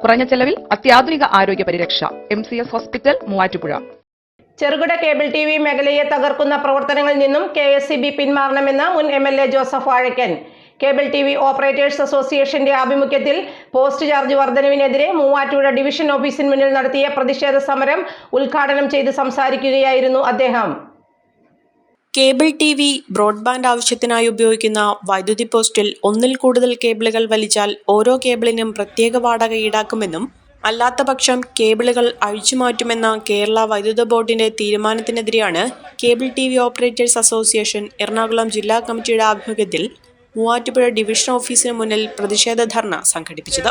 കുറഞ്ഞ ചെലവിൽ അത്യാധുനിക ആരോഗ്യ പരിരക്ഷ. M C S hospital Muvattupuzha. ചെറുകിട കേബിൾ ടി വി മേഖലയെ തകർക്കുന്ന പ്രവർത്തനങ്ങളിൽ നിന്നും കെ എസ് സി ബി പിന്മാറണമെന്ന് മുൻ M L A Joseph Vazhakkan cable T V operators അസോസിയേഷന്റെ ആഭിമുഖ്യത്തിൽ പോസ്റ്റ് ചാർജ് വർധനവിനെതിരെ മൂവാറ്റുപുഴ ഡിവിഷൻ ഓഫീസിന് മുന്നിൽ നടത്തിയ പ്രതിഷേധ സമരം ഉദ്ഘാടനം ചെയ്ത് സംസാരിക്കുകയായിരുന്നു അദ്ദേഹം. കേബിൾ ടി വി ബ്രോഡ്ബാൻഡ് ആവശ്യത്തിനായി ഉപയോഗിക്കുന്ന വൈദ്യുതി പോസ്റ്റിൽ ഒന്നിൽ കൂടുതൽ കേബിളുകൾ വലിച്ചാൽ ഓരോ കേബിളിനും പ്രത്യേക വാടക ഈടാക്കുമെന്നും അല്ലാത്തപക്ഷം കേബിളുകൾ അഴിച്ചുമാറ്റുമെന്ന കേരള വൈദ്യുത ബോർഡിന്റെ തീരുമാനത്തിനെതിരെയാണ് cable T V operators association Ernakulam ജില്ലാ കമ്മിറ്റിയുടെ ആഭിമുഖ്യത്തിൽ മൂവാറ്റുപുഴ ഡിവിഷൻ ഓഫീസിന് മുന്നിൽ പ്രതിഷേധ ധർണ സംഘടിപ്പിച്ചത്.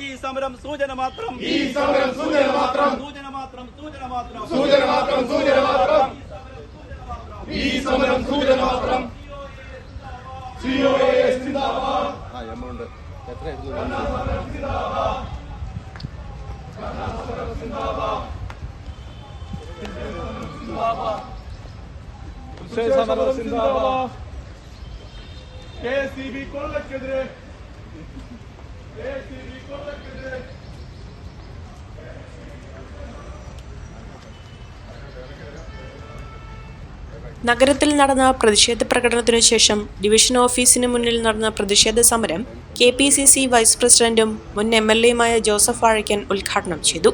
ഈ സമരം സൂചന മാത്രം. ഈ സമരം സൂചന മാത്രം. സൂചന മാത്രം സൂചന മാത്രം. സൂചന മാത്രം സൂചന മാത്രം. ഈ സമരം സൂചന മാത്രം സമരം സിന്ദാബാദ്. കെ സി ബി കൊള്ളക്കെതിരെ. കെ സി ബി കൊള്ളക്കെതിരെ. നഗരത്തിൽ നടന്ന പ്രതിഷേധ പ്രകടനത്തിനു ശേഷം ഡിവിഷൻ ഓഫീസിന് മുന്നിൽ നടന്ന പ്രതിഷേധ സമരം K P C C vice പ്രസിഡന്റും മുൻ എം എൽ എയുമായ ജോസഫ് വാഴയ്ക്കൻ ഉദ്ഘാടനം ചെയ്തു.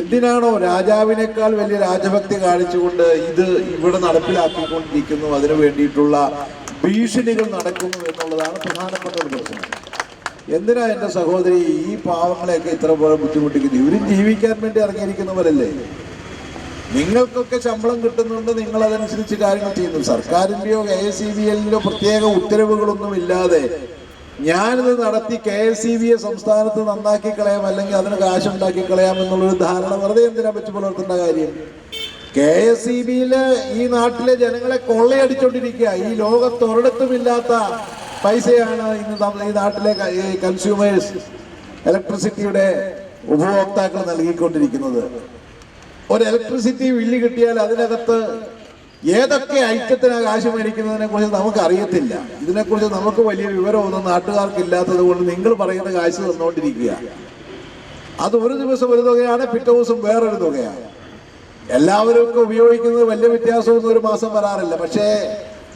എന്തിനാണോ രാജാവിനേക്കാൾ വലിയ രാജഭക്തി കാണിച്ചുകൊണ്ട് ഇത് ഇവിടെ നടപ്പിലാക്കിക്കൊണ്ടിരിക്കുന്നു? അതിനു വേണ്ടിയിട്ടുള്ള ഭീഷണികൾ നടക്കുന്നു എന്നുള്ളതാണ് പ്രധാനപ്പെട്ട ഒരു പ്രശ്നം. എന്തിനാ എന്റെ സഹോദരി ഈ പാവങ്ങളെയൊക്കെ ഇത്ര പോലെ ബുദ്ധിമുട്ടിക്കുന്നത്? ഇവരും ജീവിക്കാൻ വേണ്ടി ഇറങ്ങിയിരിക്കുന്നവരല്ലേ നിങ്ങൾക്കൊക്കെ ശമ്പളം കിട്ടുന്നുണ്ട് നിങ്ങൾ അതനുസരിച്ച് കാര്യങ്ങൾ ചെയ്യുന്നു. സർക്കാരിന്റെയോ കെ എസ് സി ബി എല്ലിലോ പ്രത്യേക ഉത്തരവുകളൊന്നും ഇല്ലാതെ ഞാനിത് നടത്തി കെ എസ് സി ബിയെ സംസ്ഥാനത്ത് നന്നാക്കി കളയാം അല്ലെങ്കിൽ അതിന് കാശുണ്ടാക്കി കളയാം എന്നുള്ളൊരു ധാരണ വെറുതെ എന്തിനാ വെച്ച് പുലർത്തേണ്ട കാര്യം? കെ എസ് സി ബിയിൽ ഈ നാട്ടിലെ ജനങ്ങളെ കൊള്ളയടിച്ചോണ്ടിരിക്കുക. ഈ ലോകത്തൊരിടത്തുമില്ലാത്ത പൈസയാണ് ഇന്ന് ഈ നാട്ടിലെ കൺസ്യൂമേഴ്സ് ഇലക്ട്രിസിറ്റിയുടെ ഉപഭോക്താക്കൾ നൽകിക്കൊണ്ടിരിക്കുന്നത്. ഒരു ഇലക്ട്രിസിറ്റി ബില്ല് കിട്ടിയാൽ അതിനകത്ത് ഏതൊക്കെ ഐക്യത്തിന് കാശ് മേടിക്കുന്നതിനെ കുറിച്ച് നമുക്ക് അറിയത്തില്ല ഇതിനെക്കുറിച്ച് നമുക്ക് വലിയ വിവരമൊന്നും നാട്ടുകാർക്ക് ഇല്ലാത്തത് കൊണ്ട് നിങ്ങൾ പറയുന്ന കാശ് തന്നുകൊണ്ടിരിക്കുക അത് ഒരു ദിവസം ഒരു തുകയാണ് പിറ്റേ ദിവസം വേറൊരു തുകയാണ്. എല്ലാവരും ഉപയോഗിക്കുന്നത് വലിയ വ്യത്യാസമൊന്നും ഒരു മാസം വരാറില്ല. പക്ഷേ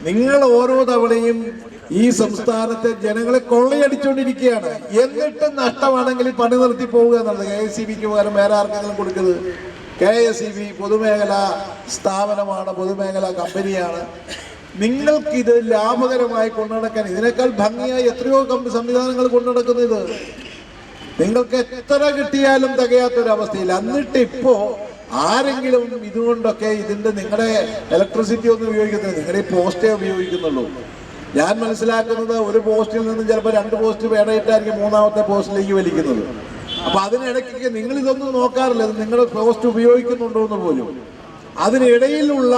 നിങ്ങൾ ഓരോ തവണയും ഈ സംസ്ഥാനത്തെ ജനങ്ങളെ കൊള്ളയടിച്ചുകൊണ്ടിരിക്കുകയാണ് എന്നിട്ടും നഷ്ടമാണെങ്കിൽ പണി നിർത്തി പോവുക എന്നുള്ളത്. കെ എസ് സി ബിക്ക് പകരം വേറെ ആർക്കെങ്കിലും കൊടുക്കുന്നത്? കെ എസ് ഇ ബി പൊതുമേഖല സ്ഥാപനമാണ് പൊതുമേഖല കമ്പനിയാണ്. നിങ്ങൾക്കിത് ലാഭകരമായി കൊണ്ടുനടക്കാൻ ഇതിനേക്കാൾ ഭംഗിയായി എത്രയോ കമ്പ സംവിധാനങ്ങൾ കൊണ്ടുനടക്കുന്നത്. നിങ്ങൾക്ക് എത്ര കിട്ടിയാലും തികയാത്തൊരവസ്ഥയിൽ എന്നിട്ട് ഇപ്പോ ആരെങ്കിലും ഇതുകൊണ്ടൊക്കെ ഇതിന്റെ നിങ്ങളുടെ ഇലക്ട്രിസിറ്റി ഒന്നും ഉപയോഗിക്കുന്നത് നിങ്ങളുടെ ഈ പോസ്റ്റേ ഉപയോഗിക്കുന്നുള്ളൂ. ഞാൻ മനസ്സിലാക്കുന്നത് ഒരു പോസ്റ്റിൽ നിന്നും ചിലപ്പോൾ രണ്ട് പോസ്റ്റ് വേണയിട്ടായിരിക്കും മൂന്നാമത്തെ പോസ്റ്റിലേക്ക് വലിക്കുന്നത്. അപ്പൊ അതിനിടയ്ക്ക് നിങ്ങൾ ഇതൊന്നും നോക്കാറില്ല. നിങ്ങൾ പോസ്റ്റ് ഉപയോഗിക്കുന്നുണ്ടോ എന്ന് പോലും. അതിനിടയിലുള്ള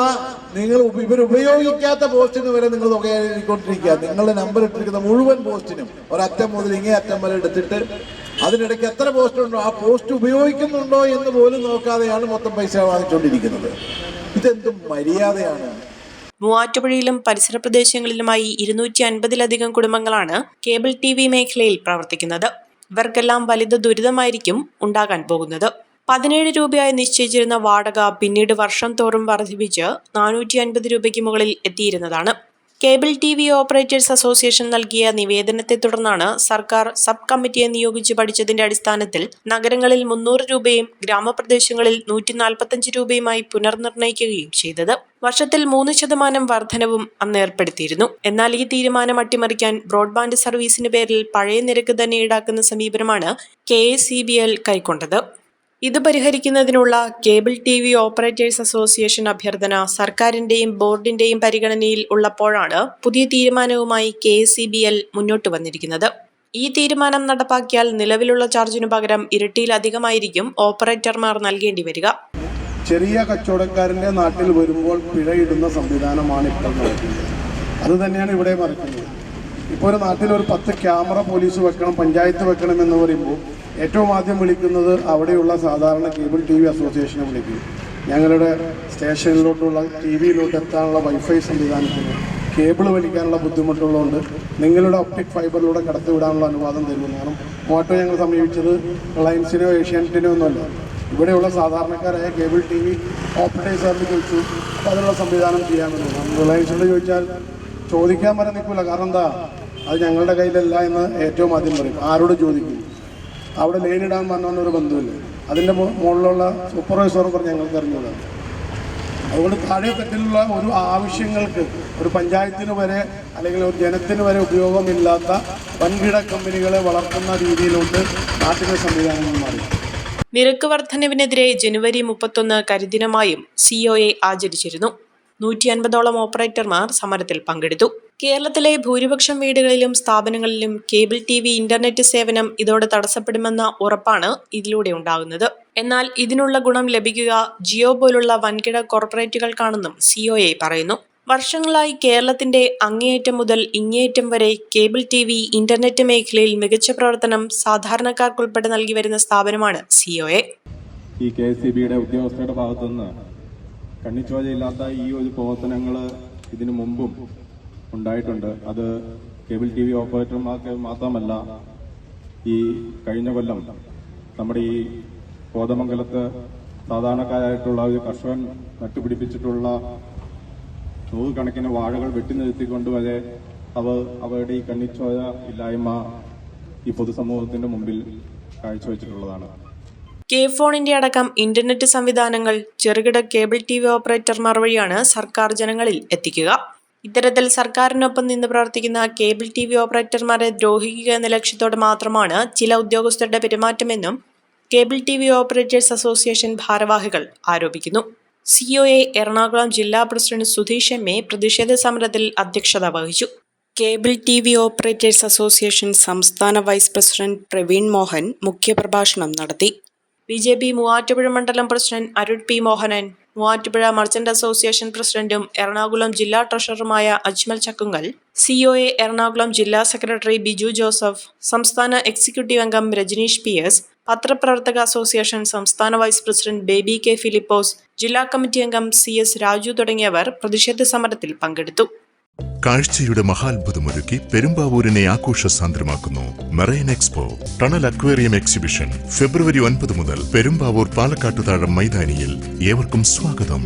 നിങ്ങൾ ഇവർ ഉപയോഗിക്കാത്ത പോസ്റ്റിന് വരെ നിങ്ങൾ തുകയായിക്കൊണ്ടിരിക്കുക. നിങ്ങളുടെ നമ്പർ ഇട്ടിരിക്കുന്ന മുഴുവൻ പോസ്റ്റിനും ഒരറ്റം മുതൽ ഇങ്ങേ അറ്റം വരെ എടുത്തിട്ട് അതിനിടയ്ക്ക് എത്ര പോസ്റ്റ് ഉണ്ടോ ആ പോസ്റ്റ് ഉപയോഗിക്കുന്നുണ്ടോ എന്ന് പോലും നോക്കാതെയാണ് മൊത്തം പൈസ വാങ്ങിച്ചുകൊണ്ടിരിക്കുന്നത് ഇതെന്തും മര്യാദയാണ്. മൂവാറ്റുപുഴയിലും പരിസര പ്രദേശങ്ങളിലുമായി ഇരുന്നൂറ്റി അൻപതിലധികം കുടുംബങ്ങളാണ് കേബിൾ ടി വി മേഖലയിൽ പ്രവർത്തിക്കുന്നത്. ഇവർക്കെല്ലാം വലുത് ദുരിതമായിരിക്കും ഉണ്ടാകാൻ പോകുന്നത്. പതിനേഴ് രൂപയായി നിശ്ചയിച്ചിരുന്ന വാടക പിന്നീട് വർഷം തോറും വർദ്ധിപ്പിച്ച് നാനൂറ്റി അൻപത് രൂപയ്ക്ക് മുകളിൽ എത്തിയിരുന്നതാണ്. Cable T V operators association നൽകിയ നിവേദനത്തെ തുടർന്നാണ് സർക്കാർ സബ് കമ്മിറ്റിയെ നിയോഗിച്ച് പഠിച്ചതിന്റെ അടിസ്ഥാനത്തിൽ നഗരങ്ങളിൽ മുന്നൂറ് രൂപയും ഗ്രാമപ്രദേശങ്ങളിൽ നൂറ്റി നാൽപ്പത്തഞ്ച് രൂപയുമായി പുനർനിർണയിക്കുകയും ചെയ്തത്. വർഷത്തിൽ മൂന്ന് ശതമാനം വർധനവും അന്ന് ഏർപ്പെടുത്തിയിരുന്നു. എന്നാൽ ഈ തീരുമാനം അട്ടിമറിക്കാൻ ബ്രോഡ്ബാൻഡ് സർവീസിന് പേരിൽ പഴയ നിരക്ക് തന്നെ ഈടാക്കുന്ന സമീപനമാണ് കെ സി ബി എൽ കൈക്കൊണ്ടത്. ഇത് പരിഹരിക്കുന്നതിനുള്ള cable T V operators association അഭ്യർത്ഥന സർക്കാരിന്റെയും ബോർഡിന്റെയും പരിഗണനയിൽ ഉള്ളപ്പോഴാണ് പുതിയ തീരുമാനവുമായി കെ സി ബി എൽ മുന്നോട്ട് വന്നിരിക്കുന്നത്. ഈ തീരുമാനം നടപ്പാക്കിയാൽ നിലവിലുള്ള ചാർജിനു പകരം ഇരട്ടിയിലധികമായിരിക്കും ഓപ്പറേറ്റർമാർ നൽകേണ്ടി വരിക. ചെറിയ കച്ചവടക്കാരന്റെ നാട്ടിൽ വരുമ്പോൾ പിഴയിടുന്ന സംവിധാനമാണ് ഇപ്പോൾ നടക്കുന്നത്. അത് തന്നെയാണ് ഇവിടെ മറക്കുന്നത്. ഇപ്പോൾ ഒരു നാട്ടിൽ ഒരു പത്ത് ക്യാമറ പോലീസ് വെക്കണം പഞ്ചായത്ത് വെക്കണം എന്ന് പറയുമ്പോൾ ഏറ്റവും ആദ്യം വിളിക്കുന്നത് അവിടെയുള്ള സാധാരണ കേബിൾ ടി വി അസോസിയേഷനെ വിളിക്കും. ഞങ്ങളുടെ സ്റ്റേഷനിലോട്ടുള്ള ടി വിയിലോട്ട് എത്താനുള്ള വൈഫൈ സംവിധാനത്തിന് കേബിൾ വലിക്കാനുള്ള ബുദ്ധിമുട്ടുള്ളതുകൊണ്ട് നിങ്ങളുടെ ഒപ്റ്റിക് ഫൈബറിലൂടെ കടത്തിവിടാനുള്ള അനുവാദം തരുമെന്ന് കാരണം ഞങ്ങൾ സമീപിച്ചത് റിലയൻസിനോ ഏഷ്യാനെറ്റിനോ ഒന്നുമല്ല. ഇവിടെയുള്ള സാധാരണക്കാരായ കേബിൾ ടി വി ഓപ്പറേറ്റേഴ്സാറിന് ചോദിച്ചു. അപ്പോൾ അതിനുള്ള സംവിധാനം ചെയ്യാമെന്ന് പറഞ്ഞു റിലയൻസിനോട് ചോദിച്ചാൽ ചോദിക്കാൻ വരെ നിൽക്കില്ല കാരണം എന്താ? അത് ഞങ്ങളുടെ കയ്യിലല്ല എന്ന് ഏറ്റവും ആദ്യം പറയും. ആരോട് ചോദിക്കും? അവിടെ ലൈനിടാൻ വന്നൊരു ബന്ധുവില്ല. അതിന്റെ മുകളിലുള്ള സൂപ്പർവൈസർ പറഞ്ഞ് ഞങ്ങൾക്ക് അറിഞ്ഞതാണ് അതുകൊണ്ട് താഴെ തട്ടിലുള്ള ഒരു ആവശ്യങ്ങൾക്ക് ഒരു പഞ്ചായത്തിന് വരെ അല്ലെങ്കിൽ ഒരു ജനത്തിന് വരെ ഉപയോഗമില്ലാത്ത വൻകിട കമ്പനികളെ വളർത്തുന്ന രീതിയിലോട്ട് നാട്ടിലെ സംവിധാനങ്ങൾ മാറി. നിരക്ക് വർധനവിനെതിരെ ജനുവരി മുപ്പത്തൊന്ന് കരിദിനമായും സിഒഎ ആചരിച്ചിരുന്നു. നൂറ്റി അൻപതോളം ഓപ്പറേറ്റർമാർ സമരത്തിൽ പങ്കെടുത്തു. കേരളത്തിലെ ഭൂരിപക്ഷം വീടുകളിലും സ്ഥാപനങ്ങളിലും കേബിൾ ടി വി ഇന്റർനെറ്റ് സേവനം ഇതോടെ തടസ്സപ്പെടുമെന്ന ഉറപ്പാണ് ഇതിലൂടെ ഉണ്ടാകുന്നത്. എന്നാൽ ഇതിനുള്ള ഗുണം ലഭിക്കുക ജിയോ പോലുള്ള വൻകിട കോർപ്പറേറ്റുകൾക്കാണെന്നും സിഒഎ പറയുന്നു. വർഷങ്ങളായി കേരളത്തിന്റെ അങ്ങേയറ്റം മുതൽ ഇങ്ങേയറ്റം വരെ കേബിൾ ടി വി ഇന്റർനെറ്റ് മേഖലയിൽ മികച്ച പ്രവർത്തനം സാധാരണക്കാർക്കുൾപ്പെടെ നൽകി വരുന്ന സ്ഥാപനമാണ് സിഒഎ ഈ കെ എസ് സി ബിയുടെ ഉദ്യോഗസ്ഥരുടെ ഭാഗത്തുനിന്ന് കണ്ണിച്ചോജയില്ലാത്ത ഈ ഒരു പ്രവർത്തനങ്ങൾ ഇതിനു മുമ്പും ഉണ്ടായിട്ടുണ്ട്. അത് കേബിൾ ടി വി ഓപ്പറേറ്റർമാർക്ക് മാത്രമല്ല ഈ കഴിഞ്ഞ കൊല്ലം നമ്മുടെ ഈ കോതമംഗലത്ത് സാധാരണക്കാരായിട്ടുള്ള ഒരു കർഷകൻ നട്ടുപിടിപ്പിച്ചിട്ടുള്ള നൂറുകണക്കിന് വാഴകൾ വെട്ടിനിർത്തിക്കൊണ്ട് വരെ അവർ അവരുടെ ഈ കണ്ണിച്ചോര ഇല്ലായ്മ ഈ പൊതുസമൂഹത്തിന്റെ മുമ്പിൽ കാഴ്ചവെച്ചിട്ടുള്ളതാണ്. കെ ഫോണിന്റെ അടക്കം ഇന്റർനെറ്റ് സംവിധാനങ്ങൾ ചെറുകിട കേബിൾ ടി വി ഓപ്പറേറ്റർമാർ വഴിയാണ് സർക്കാർ ജനങ്ങളിൽ എത്തിക്കുക. ഇത്തരത്തിൽ സർക്കാരിനൊപ്പം നിന്ന് പ്രവർത്തിക്കുന്ന കേബിൾ ടി വി ഓപ്പറേറ്റർമാരെ ദ്രോഹിക്കുക എന്ന ലക്ഷ്യത്തോടെ മാത്രമാണ് ചില ഉദ്യോഗസ്ഥരുടെ പെരുമാറ്റമെന്നും cable T V operators association ഭാരവാഹികൾ ആരോപിക്കുന്നു. സിഒഎ എറണാകുളം ജില്ലാ പ്രസിഡന്റ് സുധീഷ് എം എ പ്രതിഷേധ സമരത്തിൽ അധ്യക്ഷത വഹിച്ചു. Cable T V operators association സംസ്ഥാന വൈസ് പ്രസിഡന്റ് പ്രവീൺ മോഹൻ മുഖ്യപ്രഭാഷണം നടത്തി. ബി ജെ പി മൂവാറ്റുപുഴ മണ്ഡലം president Arun P Mohanan Muvattupuzha merchant association പ്രസിഡന്റും എറണാകുളം ജില്ലാ ട്രഷററുമായ അജ്മൽ ചക്കുങ്കൽ എ എറണാകുളം ജില്ലാ സെക്രട്ടറി ബിജു ജോസഫ് സംസ്ഥാന എക്സിക്യൂട്ടീവ് അംഗം രജനീഷ് പി എസ് പത്രപ്രവർത്തക അസോസിയേഷൻ സംസ്ഥാന vice president Baby K Philipose ജില്ലാ കമ്മിറ്റി അംഗം സി എസ് രാജു തുടങ്ങിയവർ പ്രതിഷേധ സമരത്തിൽ പങ്കെടുത്തു. കാഴ്ചയുടെ മഹാത്ഭുതമൊരുക്കി പെരുമ്പാവൂരിനെ ആഘോഷ സാന്ദ്രമാക്കുന്നു marine expo tunnel aquarium exhibition. ഫെബ്രുവരി ഒൻപത് മുതൽ പെരുമ്പാവൂർ പാലക്കാട്ടുതാഴം മൈതാനിയിൽ ഏവർക്കും സ്വാഗതം.